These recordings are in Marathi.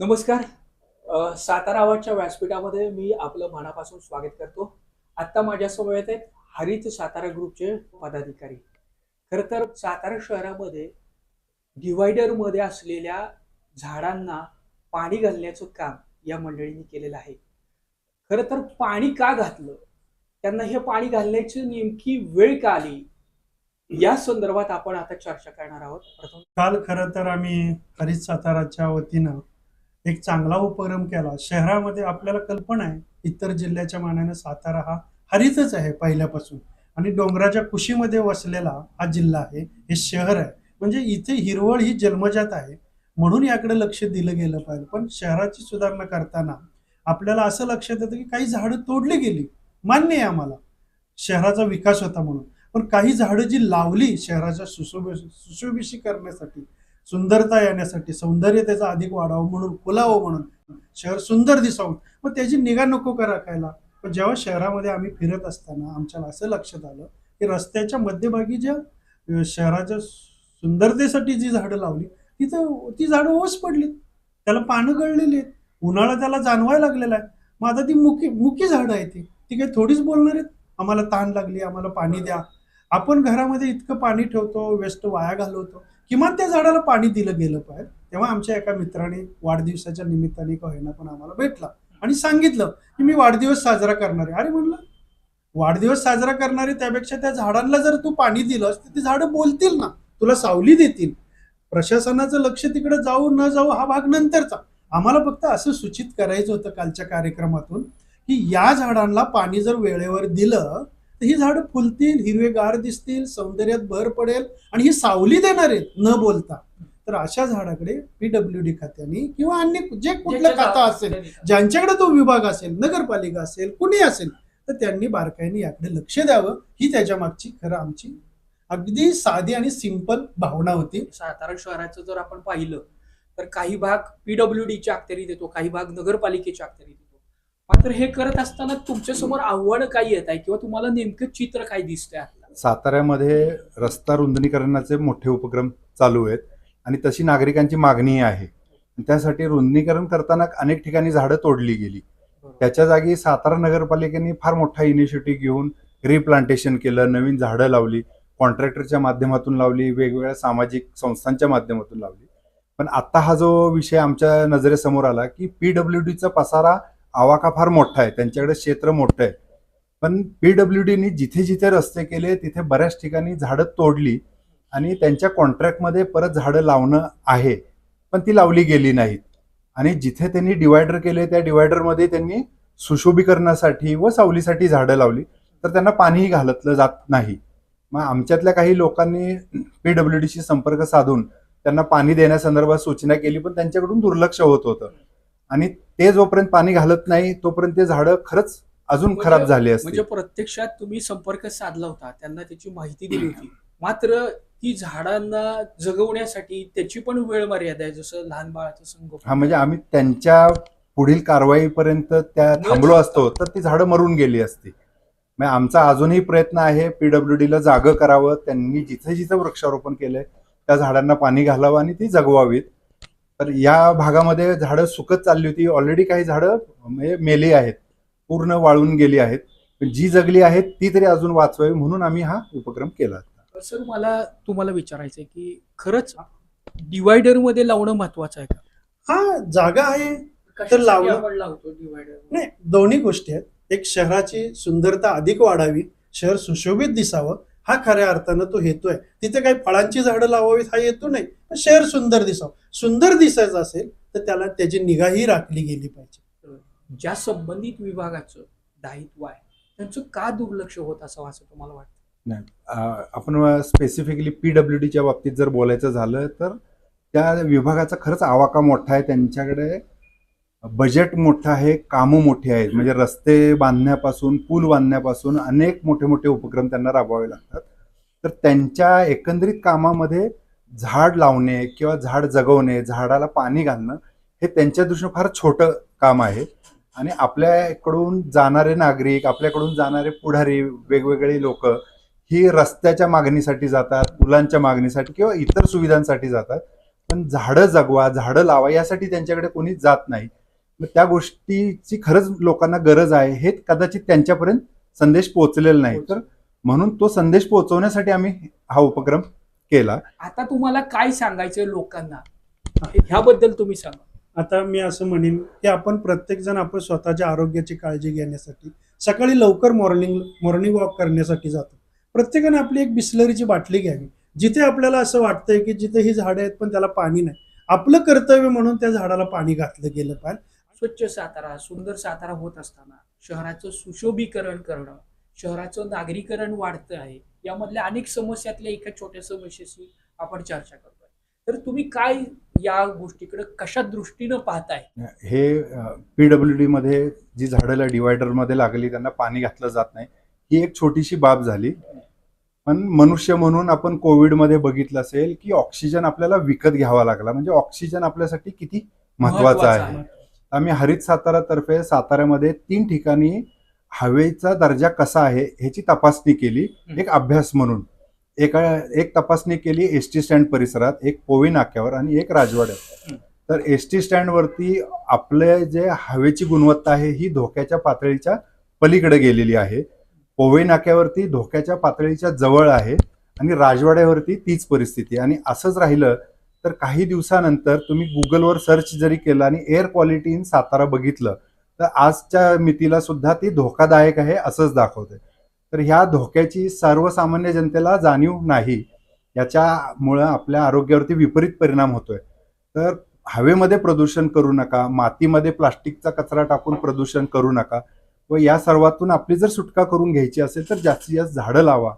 नमस्कार. सातारा आवाजच्या व्यासपीठामध्ये मी आपलं मनापासून स्वागत करतो. आत्ता माझ्या येत आहेत हरित सातारा ग्रुपचे पदाधिकारी. खरं तर सातारा शहरामध्ये डिवायडरमध्ये असलेल्या झाडांना पाणी घालण्याचं काम या मंडळींनी केलेलं आहे. खरं तर पाणी का घातलं? त्यांना हे पाणी घालण्याची नेमकी वेळ का आली? या संदर्भात आपण आता चर्चा करणार आहोत. प्रथम काल खरं तर आम्ही हरित साताराच्या वतीनं एक चांगला उपक्रम केला. शहरामध्ये आपल्याला कल्पना आहे इतर जिल्ह्याच्या मानाने सातारा हा हरितच आहे पहिल्यापासून. आणि डोंगराच्या कुशीमध्ये वसलेला हा जिल्हा आहे हे शहर आहे. म्हणजे इथे हिरवळ ही जन्मजात आहे. म्हणून याकडे लक्ष दिलं गेलं पाहिजे. पण शहराची सुधारणा करताना आपल्याला असं लक्षात येतं की काही झाडं तोडली गेली. मान्य आहे आम्हाला. शहराचा विकास होता म्हणून. पण काही झाडं जी लावली शहराच्या सुशोभ सुशोभिशी करण्यासाठी सुंदरता येण्यासाठी सौंदर्य त्याचा अधिक वाढावं म्हणून फुलावं म्हणून. शहर सुंदर दिसावं. मग त्याची निगा नको करा राखायला पण जेव्हा शहरामध्ये आम्ही फिरत असताना आमच्याला असं लक्षात आलं की रस्त्याच्या मध्यभागी ज्या शहराच्या सुंदरतेसाठी जी झाडं लावली तिथं ती झाडं ओस पडलीत. त्याला पानं गळलेली आहेत उन्हाळा त्याला जाणवायला लागलेला आहे. मग आता ती मुकी मुकी झाडं आहे ती. ती काही थोडीच बोलणार आहेत. आम्हाला ताण लागली आम्हाला पाणी द्या. आपण घरामध्ये इतकं पाणी ठेवतो वेस्ट वाया घालवतो. किमान त्या झाडाला पाणी दिलं गेलं पाहिजे. तेव्हा आमच्या एका मित्राने वाढदिवसाच्या निमित्ताने का होईना पण आम्हाला भेटला आणि सांगितलं की मी वाढदिवस साजरा करणार आहे. अरे म्हणलं वाढदिवस साजरा करणारे त्यापेक्षा त्या झाडांना जर तू पाणी दिलंस तर ती झाडं बोलतील ना. तुला सावली देतील. प्रशासनाचं लक्ष तिकडे जाऊ न जाऊ हा भाग नंतरचा. आम्हाला फक्त असं सूचित करायचं होतं कालच्या कार्यक्रमातून की या झाडांना पाणी जर वेळेवर दिलं तर ही झाडं फुलतील हिरवेगार दिसतील सौंदर्यात भर पडेल आणि ही सावली देणार आहेत न बोलता. तर अशा झाडाकडे पीडब्ल्यू डी खात्याने किंवा अन्य जे कुठलं खातं असेल ज्यांच्याकडे तो विभाग असेल नगरपालिका असेल कुणी असेल तर त्यांनी बारकाईने याकडे लक्ष द्यावं. ही त्याच्या मागची खरं आमची अगदी साधी आणि सिंपल भावना होती. सातारा शहराचं जर आपण पाहिलं तर काही भाग पीडब्ल्यू डीच्या अखत्यारीत देतो काही भाग नगरपालिकेच्या अखत्यारीत देतो मात्र हे करत असताना तुमच्यासमोर आव्हानं काय येत आहे किंवा तुम्हाला नेमकं चित्र काय दिसतंय साताऱ्यामध्ये रस्ता रुंदनीकरणाचे मोठे उपक्रम चालू आहेत आणि तशी नागरिकांची मागणी आहे. त्यासाठी रुंदनीकरण करताना अनेक ठिकाणी झाडं तोडली गेली. त्याच्या जागी सातारा नगरपालिकेने फार मोठा इनिशिएटिव्ह घेऊन रिप्लांटेशन केलं नवीन झाडं लावली कॉन्ट्रॅक्टरच्या माध्यमातून लावली वेगवेगळ्या सामाजिक संस्थांच्या माध्यमातून लावली. पण आता हा जो विषय आमच्या नजरेसमोर आला की पीडब्ल्यू डीचा पसारा आवाका फार मोठा आहे त्यांच्याकडे क्षेत्र मोठं आहे. पण पीडब्ल्यू डीनी जिथे जिथे रस्ते केले तिथे बऱ्याच ठिकाणी झाडं तोडली आणि त्यांच्या कॉन्ट्रॅक्टमध्ये परत झाडं लावणं आहे पण ती लावली गेली नाहीत. आणि जिथे त्यांनी डिवायडर केले त्या डिवायडरमध्ये त्यांनी सुशोभीकरणासाठी व सावलीसाठी झाडं लावली तर त्यांना पाणीही घालतलं जात नाही. मग आमच्यातल्या काही लोकांनी पीडब्ल्यू डीशी संपर्क साधून त्यांना पाणी देण्यासंदर्भात सूचना केली पण त्यांच्याकडून दुर्लक्ष होत होतं. आणि ते जोपर्यंत पाणी घालत नाही तोपर्यंत ते झाडं खरंच अजून म्हणजे- खराब झाली म्हणजे असते प्रत्यक्षात तुम्ही संपर्क साधला होता त्यांना त्याची माहिती दिली होती. मात्र ती झाडांना जगवण्यासाठी त्याची पण वेळ मर्यादा आहे जसं लहान बाळाचं संगोपन. हा म्हणजे आम्ही त्यांच्या पुढील कारवाईपर्यंत त्या थांबलो असतो तर ती झाडं मरून गेली असती. म्हणजे आमचा अजूनही प्रयत्न आहे पीडब्ल्यू डीला जागं करावं त्यांनी जिथे जिथे वृक्षारोपण केलंय त्या झाडांना पाणी घालावं आणि ती जगवावीत. तर या भागामध्ये झाडं सुकत चालली होती. ऑलरेडी काही झाडं म्हणजे मेली आहेत. पूर्ण वाळून गेली आहेत. पण जी जगली आहेत ती तरी अजून वाचवावी म्हणून आम्ही हा उपक्रम केला सर मला तुम्हाला विचारायचंय की खरंच डिवायडरमध्ये लावणं महत्वाचं आहे का? हा जागा आहे कशासाठी लावणं- लावतो डिवायडर नाही दोन्ही गोष्टी आहेत. एक शहराची सुंदरता अधिक वाढावी शहर सुशोभित दिसावं हा खऱ्या अर्थानं तो हेतू आहे. तिथे काही फळांची झाडं लावावीत हा हेतू नाही. पण शहर सुंदर दिसावं. सुंदर दिसायचं असेल तर त्याला त्याची निगाही राखली गेली पाहिजे. ज्या संबंधित विभागाचं दायित्व आहे त्यांचं का दुर्लक्ष होत असावं असं तुम्हाला वाटतं? अं, आपण स्पेसिफिकली पीडब्ल्यू डीच्या बाबतीत जर बोलायचं झालं तर त्या विभागाचा खरंच आवाका मोठा आहे. त्यांच्याकडे बजेट मोठं आहे कामं मोठी आहेत. म्हणजे रस्ते बांधण्यापासून पूल बांधण्यापासून अनेक मोठे मोठे उपक्रम त्यांना राबवावे लागतात. तर त्यांच्या एकंदरीत कामामध्ये झाड लावणे किंवा झाड जगवणे झाडाला पाणी घालणं हे त्यांच्या दृष्टीने फार छोटं काम आहे. आणि आपल्याकडून जाणारे नागरिक आपल्याकडून जाणारे पुढारी वेगवेगळे लोक ही रस्त्याच्या मागणीसाठी जातात पुलांच्या मागणीसाठी किंवा इतर सुविधांसाठी जातात. पण झाडं जगवा झाडं लावा यासाठी त्यांच्याकडे कोणी जात नाही. त्या गोष्टीची खरंच लोकांना गरज आहे हे कदाचित त्यांच्यापर्यंत संदेश पोहोचलेला नाही. तर म्हणून तो संदेश पोहोचवण्यासाठी आम्ही हा उपक्रम केला. आता तुम्हाला काय सांगायचं लोकांना? ह्याबद्दल तुम्ही सांगा. आता मी असं म्हणेन की आपण प्रत्येक जण आपण स्वतःच्या आरोग्याची काळजी घेण्यासाठी सकाळी लवकर मॉर्निंग मॉर्निंग वॉक करण्यासाठी जातो. प्रत्येकाने आपली एक बिस्लरीची बाटली घ्यावी. जिथे आपल्याला असं वाटतंय की जिथे ही झाडं आहेत पण त्याला पाणी नाही. आपलं कर्तव्य म्हणून त्या झाडाला पाणी घातलं गेलं पाहिजे. स्वच्छ सातारा सुंदर सातारा होत असताना शहराचं सुशोभीकरण करणं शहराचं नागरीकरण वाढतं आहे यामधल्या अनेक समस्यातल्या एका छोट्या समस्येशी आपण चर्चा करतोय. तर तुम्ही काय या गोष्टीकडे कशा दृष्टीनं पाहताय? हे पीडब्ल्यू डी मध्ये जी झाडं डिवायडरमध्ये लागली त्यांना पाणी घातलं जात नाही ही एक छोटीशी बाब झाली. पण मनुष्य म्हणून आपण कोविडमध्ये बघितलं असेल की ऑक्सिजन आपल्याला विकत घ्यावा लागला. म्हणजे ऑक्सिजन आपल्यासाठी किती महत्त्वाचा आहे. आम्ही हरित सातारा तर्फे साताऱ्यामध्ये तीन ठिकाणी हवेचा दर्जा कसा आहे ह्याची तपासणी केली एक अभ्यास म्हणून. एका एक तपासणी केली एस टी स्टँड परिसरात एक पोवी नाक्यावर आणि एक राजवाड्यात. तर एस टी स्टँडवरती आपले जे हवेची गुणवत्ता आहे ही धोक्याच्या पातळीच्या पलीकडे गेलेली आहे. पोवे नाक्यावरती धोक्याच्या पातळीच्या जवळ आहे आणि राजवाड्यावरती तीच परिस्थिती आणि असंच राहिलं तर काही दिवसानंतर तुम्ही गुगलवर सर्च जरी केलं आणि एअर क्वालिटी इन सातारा बघितलं तर आजच्या मितीला सुद्धा ती धोकादायक आहे असंच दाखवते. तर ह्या धोक्याची सर्वसामान्य जनतेला जाणीव नाही. याच्यामुळं आपल्या आरोग्यावरती विपरीत परिणाम होतोय. तर हवेमध्ये प्रदूषण करू नका मातीमध्ये प्लास्टिकचा कचरा टाकून प्रदूषण करू नका. व या सर्वातून आपली जर सुटका करून घ्यायची असेल तर जास्तीत जास्त झाडं लावा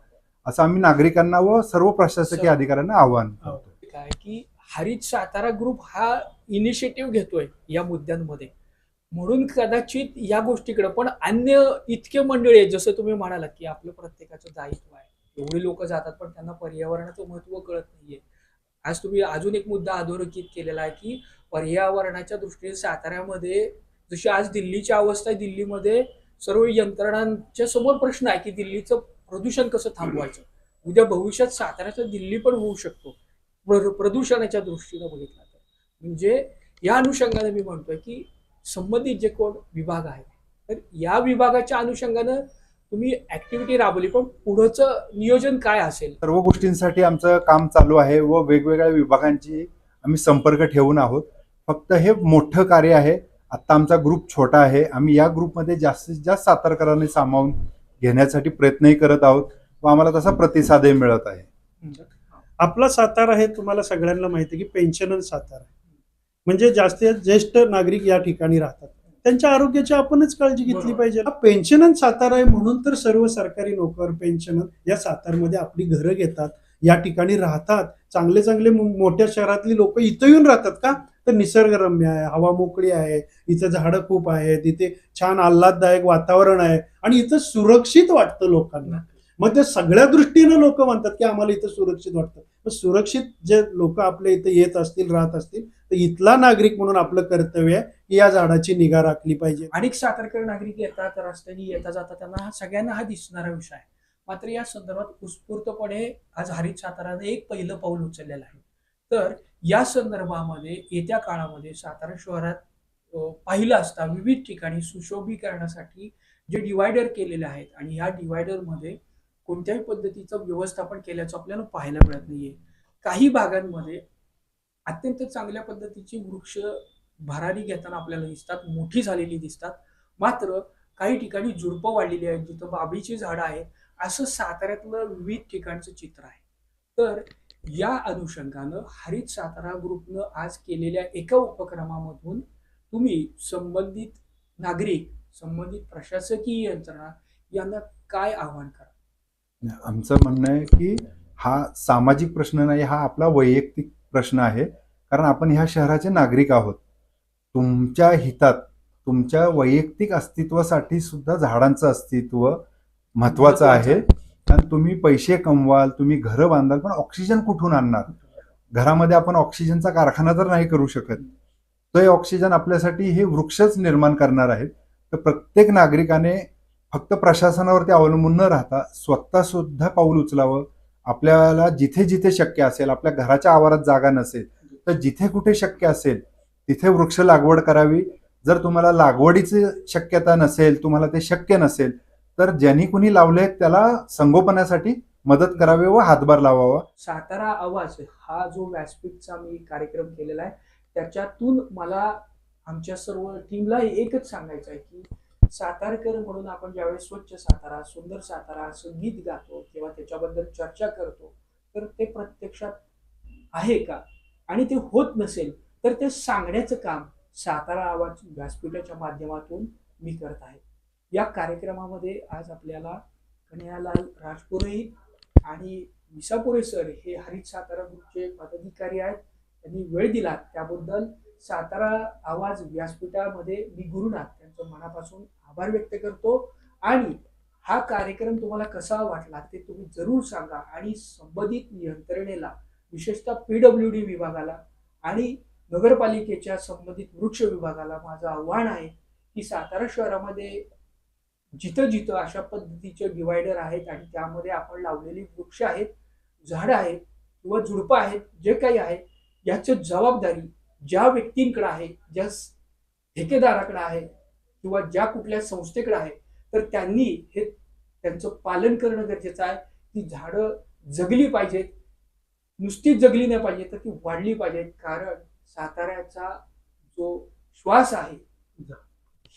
असं आम्ही नागरिकांना व सर्व प्रशासकीय अधिकाऱ्यांना आवाहन करतो. काय की हरित सातारा ग्रुप हा इनिशिएटिव्ह घेतोय या मुद्द्यांमध्ये. म्हणून कदाचित या गोष्टीकडे पण अन्य इतके मंडळी आहेत जसं तुम्ही म्हणाला की आपलं प्रत्येकाचं दायित्व आहे. एवढे लोक जातात पण त्यांना पर्यावरणाचं महत्त्व कळत नाहीये. आज तुम्ही अजून एक मुद्दा अधोरेखित केलेला आहे की पर्यावरणाच्या दृष्टीने साताऱ्यामध्ये जशी आज दिल्लीची अवस्था आहे दिल्लीमध्ये सर्व यंत्रणांच्या समोर प्रश्न आहे की दिल्लीचं प्रदूषण कसं थांबवायचं? उद्या भविष्यात साताऱ्याचं दिल्ली पण होऊ शकतो. प्रदूषणाच्या दृष्टीनं बघितलं तर. म्हणजे या अनुषंगाने मी म्हणतोय की संबंधित जे कोण विभाग आहे तर या विभागाच्या अनुषंगानं तुम्ही ऍक्टिव्हिटी राबवली पण पुढचं नियोजन काय असेल? सर्व गोष्टींसाठी आमचं काम चालू आहे व वेगवेगळ्या विभागांची आम्ही संपर्क ठेवून आहोत. फक्त हे मोठं कार्य आहे. आता आमचा ग्रुप छोटा आहे. आम्ही या ग्रुपमध्ये जास्तीत जास्त सातारकरांनी सामावून घेण्यासाठी प्रयत्नही करत आहोत व आम्हाला तसा प्रतिसादही मिळत आहे. आपला सातारा हे तुम्हाला सगळ्यांना माहिती आहे की पेन्शनल सातारा आहे. म्हणजे जास्तीत ज्येष्ठ नागरिक या ठिकाणी राहतात. त्यांच्या आरोग्याची आपणच काळजी घेतली. पाहिजे पेन्शनन सातारा आहे म्हणून तर सर्व सरकारी नोकर पेन्शन या सातारमध्ये आपली घरं घेतात या ठिकाणी राहतात. चांगले चांगले मोठ्या शहरातली लोक इथं येऊन राहतात का? तर निसर्गरम्य आहे हवा मोकळी आहे इथं झाडं खूप आहेत इथे छान आल्हाददायक वातावरण आहे आणि इथं सुरक्षित वाटतं लोकांना. मग त्या सगळ्या दृष्टीनं लोक म्हणतात की आम्हाला इथं सुरक्षित वाटतं. सुरक्षित जे लोक आपल्या इथं येत असतील राहत असतील तर इथला नागरिक म्हणून आपलं कर्तव्य आहे की या झाडाची निगा राखली पाहिजे. अनेक सातारकर नागरिक येतात रस्त्याने येता जाता त्यांना हा सगळ्यांना हा दिसणारा विषय आहे. मात्र या संदर्भात उत्स्फूर्तपणे आज हरित साताराने एक पहिलं पाऊल उचललेलं आहे. तर या संदर्भामध्ये येत्या काळामध्ये सातारा शहरात पाहिलं असता विविध ठिकाणी सुशोभीकरणासाठी जे डिवायडर केलेले आहेत आणि ह्या डिवायडरमध्ये कोणत्याही पद्धतीचं व्यवस्थापन केल्याचं आपल्याला पाहायला मिळत नाहीये. काही भागांमध्ये अत्यंत चांगल्या पद्धतीची वृक्ष भरारी घेताना आपल्याला दिसतात मोठी झालेली दिसतात. मात्र काही ठिकाणी झुडपं वाढलेली आहेत जिथं बाबीची झाडं आहेत असं साताऱ्यातलं विविध ठिकाणचं चित्र आहे. तर या अनुषंगानं हरित सातारा ग्रुपनं आज केलेल्या एका उपक्रमामधून तुम्ही संबंधित नागरिक संबंधित प्रशासकीय यंत्रणा यांना काय आव्हान करा आमचं म्हणणं आहे की हा सामाजिक प्रश्न नाही हा आपला वैयक्तिक प्रश्न आहे. कारण आपण ह्या शहराचे नागरिक आहोत. तुमच्या हितात तुमच्या वैयक्तिक अस्तित्वासाठी सुद्धा झाडांचं अस्तित्व महत्वाचं आहे. कारण तुम्ही पैसे कमवाल तुम्ही घरं बांधाल पण ऑक्सिजन कुठून आणणार? घरामध्ये आपण ऑक्सिजनचा कारखाना तर नाही करू शकत. तो हे ऑक्सिजन आपल्यासाठी हे वृक्षच निर्माण करणार आहेत तर प्रत्येक नागरिकाने फक्त प्रशासनावरती अवलंबून न राहता स्वतः सुद्धा पाऊल उचलावं. आपल्याला जिथे जिथे शक्य असेल आपल्या घराच्या आवारात जागा नसेल तर जिथे कुठे शक्य असेल तिथे वृक्ष लागवड करावी. जर तुम्हाला लागवडीची शक्यता नसेल तुम्हाला ते शक्य नसेल तर ज्यांनी कुणी लावले त्याला संगोपनासाठी मदत करावी व हातभार लावावा. सातारा आवाज हा जो व्यासपीठचा मी कार्यक्रम केलेला आहे त्याच्यातून मला आमच्या सर्व टीमला एकच सांगायचं आहे की सातारकर म्हणून आपण ज्यावेळेस स्वच्छ सातारा सुंदर सातारा असं गीत गातो किंवा त्याच्याबद्दल चर्चा करतो तर ते प्रत्यक्षात आहे का? आणि ते होत नसेल तर ते सांगण्याचं काम सातारा आवाज व्यासपीठाच्या माध्यमातून मी करत आहे. या कार्यक्रमामध्ये आज आपल्याला कन्हैयालाल राजपुरे आणि विसापुरे सर हे हरित सातारा ग्रुपचे पदाधिकारी आहेत. त्यांनी वेळ दिला त्याबद्दल सातारा आवाज व्यासपीठामध्ये मी गुरुनाथ त्यांचं मनापासून आभार व्यक्त करतो. आणि हा कार्यक्रम तुम्हाला कसा वाटला ते तुम्ही जरूर सांगा. आणि संबंधित यंत्रणेला विशेषतः पीडब्ल्यू डी विभागाला आणि नगरपालिकेच्या संबंधित वृक्ष विभागाला माझं आव्हान आहे की सातारा शहरामध्ये जिथं जिथं अशा पद्धतीचे डिवायडर आहेत आणि त्यामध्ये आपण लावलेली वृक्ष आहेत झाडं आहेत किंवा झुडपं आहेत जे काही आहे याचं जबाबदारी ज्या व्यक्तींकडे आहे ज्या ठेकेदाराकडे आहे किंवा ज्या कुठल्या संस्थेकडे आहे तर त्यांनी हे त्यांचं पालन करणं गरजेचं आहे. ती झाडं जगली पाहिजेत. नुसती जगली नाही पाहिजे तर ती वाढली पाहिजेत. कारण साताऱ्याचा जो श्वास आहे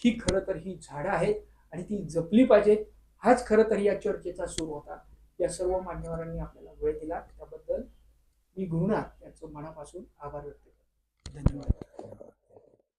ही खरं तर ही झाडं आहेत आणि ती जपली पाहिजेत. हाच खरं तर या चर्चेचा सुरू होता. या सर्व मान्यवरांनी आपल्याला वेळ दिला. त्याबद्दल मी गुरुनाथ यांचं मनापासून आभार व्यक्त करतो धन्यवाद